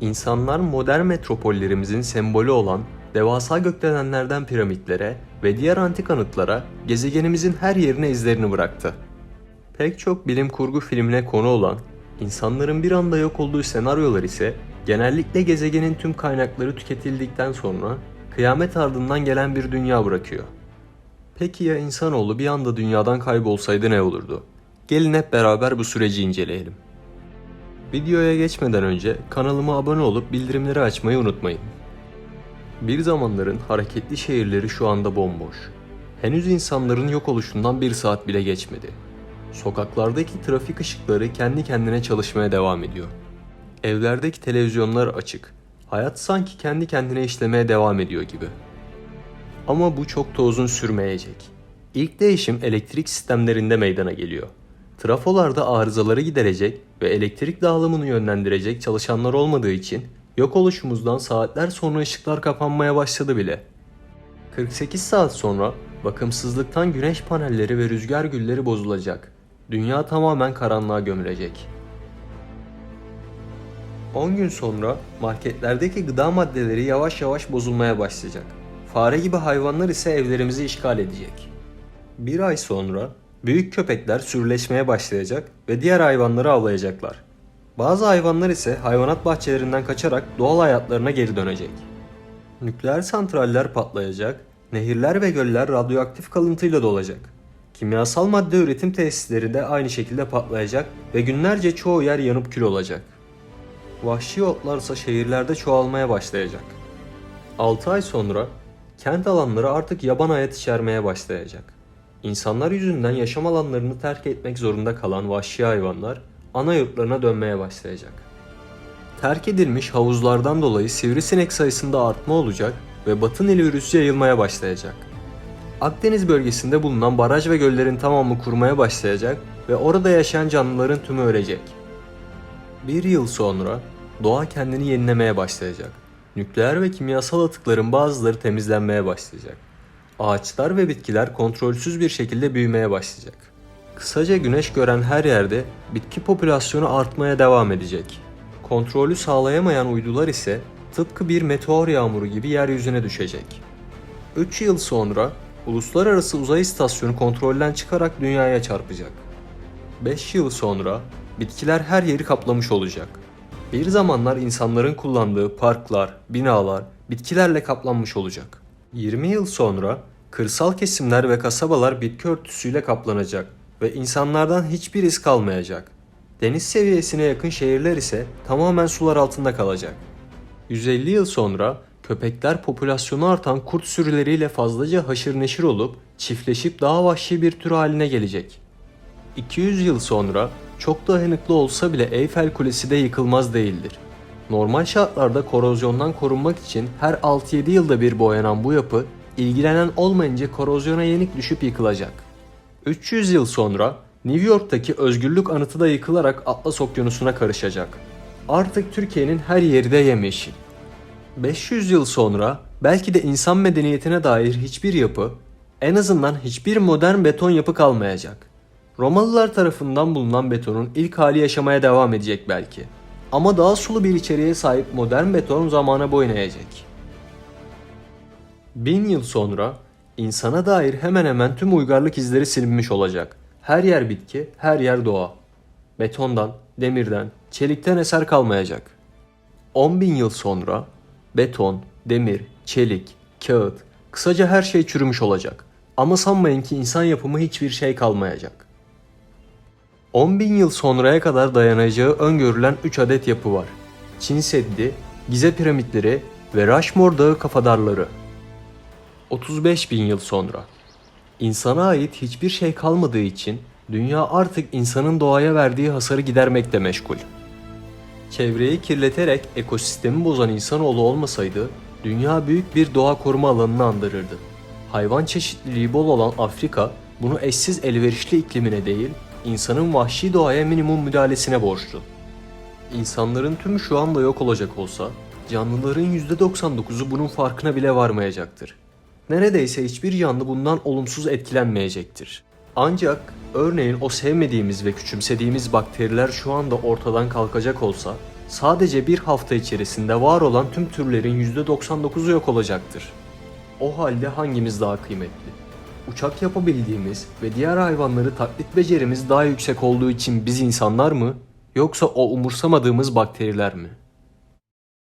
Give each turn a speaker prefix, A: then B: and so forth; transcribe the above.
A: İnsanlar modern metropollerimizin sembolü olan devasa gökdelenlerden piramitlere ve diğer antik anıtlara gezegenimizin her yerine izlerini bıraktı. Pek çok bilim kurgu filmine konu olan, insanların bir anda yok olduğu senaryolar ise genellikle gezegenin tüm kaynakları tüketildikten sonra kıyamet ardından gelen bir dünya bırakıyor. Peki ya insanoğlu bir anda dünyadan kaybolsaydı ne olurdu? Gelin hep beraber bu süreci inceleyelim. Videoya geçmeden önce kanalıma abone olup bildirimleri açmayı unutmayın. Bir zamanların hareketli şehirleri şu anda bomboş. Henüz insanların yok oluşundan bir saat bile geçmedi. Sokaklardaki trafik ışıkları kendi kendine çalışmaya devam ediyor. Evlerdeki televizyonlar açık. Hayat sanki kendi kendine işlemeye devam ediyor gibi. Ama bu çok da uzun sürmeyecek. İlk değişim elektrik sistemlerinde meydana geliyor. Trafolarda arızaları giderecek ve elektrik dağılımını yönlendirecek çalışanlar olmadığı için yok oluşumuzdan saatler sonra ışıklar kapanmaya başladı bile. 48 saat sonra bakımsızlıktan güneş panelleri ve rüzgar gülleri bozulacak. Dünya tamamen karanlığa gömülecek. 10 gün sonra marketlerdeki gıda maddeleri yavaş yavaş bozulmaya başlayacak. Fare gibi hayvanlar ise evlerimizi işgal edecek. Bir ay sonra büyük köpekler sürüleşmeye başlayacak ve diğer hayvanları avlayacaklar. Bazı hayvanlar ise hayvanat bahçelerinden kaçarak doğal hayatlarına geri dönecek. Nükleer santraller patlayacak, nehirler ve göller radyoaktif kalıntıyla dolacak. Kimyasal madde üretim tesisleri de aynı şekilde patlayacak ve günlerce çoğu yer yanıp kül olacak. Vahşi otlarsa şehirlerde çoğalmaya başlayacak. 6 ay sonra kent alanları artık yaban hayat içermeye başlayacak. İnsanlar yüzünden yaşam alanlarını terk etmek zorunda kalan vahşi hayvanlar ana yurtlarına dönmeye başlayacak. Terk edilmiş havuzlardan dolayı sivrisinek sayısında artma olacak ve batı Nil virüsü yayılmaya başlayacak. Akdeniz bölgesinde bulunan baraj ve göllerin tamamı kurmaya başlayacak ve orada yaşayan canlıların tümü ölecek. Bir yıl sonra doğa kendini yenilemeye başlayacak. Nükleer ve kimyasal atıkların bazıları temizlenmeye başlayacak. Ağaçlar ve bitkiler kontrolsüz bir şekilde büyümeye başlayacak. Kısaca güneş gören her yerde bitki popülasyonu artmaya devam edecek. Kontrolü sağlayamayan uydular ise tıpkı bir meteor yağmuru gibi yeryüzüne düşecek. 3 yıl sonra uluslararası uzay istasyonu kontrolden çıkarak dünyaya çarpacak. 5 yıl sonra bitkiler her yeri kaplamış olacak. Bir zamanlar insanların kullandığı parklar, binalar bitkilerle kaplanmış olacak. 20 yıl sonra kırsal kesimler ve kasabalar bitki örtüsüyle kaplanacak ve insanlardan hiçbir iz kalmayacak. Deniz seviyesine yakın şehirler ise tamamen sular altında kalacak. 150 yıl sonra köpekler popülasyonu artan kurt sürüleriyle fazlaca haşır neşir olup çiftleşip daha vahşi bir tür haline gelecek. 200 yıl sonra çok dayanıklı olsa bile Eyfel Kulesi de yıkılmaz değildir. Normal şartlarda korozyondan korunmak için her 6-7 yılda bir boyanan bu yapı ilgilenen olmayınca korozyona yenik düşüp yıkılacak. 300 yıl sonra New York'taki özgürlük anıtı da yıkılarak Atlas Okyanusu'na karışacak. Artık Türkiye'nin her yeri de yemyeşil. 500 yıl sonra belki de insan medeniyetine dair hiçbir yapı, en azından hiçbir modern beton yapı kalmayacak. Romalılar tarafından bulunan betonun ilk hali yaşamaya devam edecek belki. Ama daha sulu bir içeriğe sahip modern beton zamana boyun eğecek. Bin yıl sonra insana dair hemen hemen tüm uygarlık izleri silinmiş olacak. Her yer bitki, her yer doğa. Betondan, demirden, çelikten eser kalmayacak. 10 bin yıl sonra beton, demir, çelik, kağıt, kısaca her şey çürümüş olacak. Ama sanmayın ki insan yapımı hiçbir şey kalmayacak. 10 bin yıl sonraya kadar dayanacağı öngörülen 3 adet yapı var. Çin Seddi, Gize piramitleri ve Rushmore Dağı kafadarları. 35 bin yıl sonra. İnsana ait hiçbir şey kalmadığı için dünya artık insanın doğaya verdiği hasarı gidermekle meşgul. Çevreyi kirleterek ekosistemi bozan insanoğlu olmasaydı dünya büyük bir doğa koruma alanını andırırdı. Hayvan çeşitliliği bol olan Afrika bunu eşsiz elverişli iklimine değil, insanın vahşi doğaya minimum müdahalesine borçlu. İnsanların tümü şu anda yok olacak olsa, canlıların %99'u bunun farkına bile varmayacaktır. Neredeyse hiçbir canlı bundan olumsuz etkilenmeyecektir. Ancak örneğin o sevmediğimiz ve küçümsediğimiz bakteriler şu anda ortadan kalkacak olsa sadece bir hafta içerisinde var olan tüm türlerin %99'u yok olacaktır. O halde hangimiz daha kıymetli? Uçak yapabildiğimiz ve diğer hayvanları taklit becerimiz daha yüksek olduğu için biz insanlar mı? Yoksa o umursamadığımız bakteriler mi?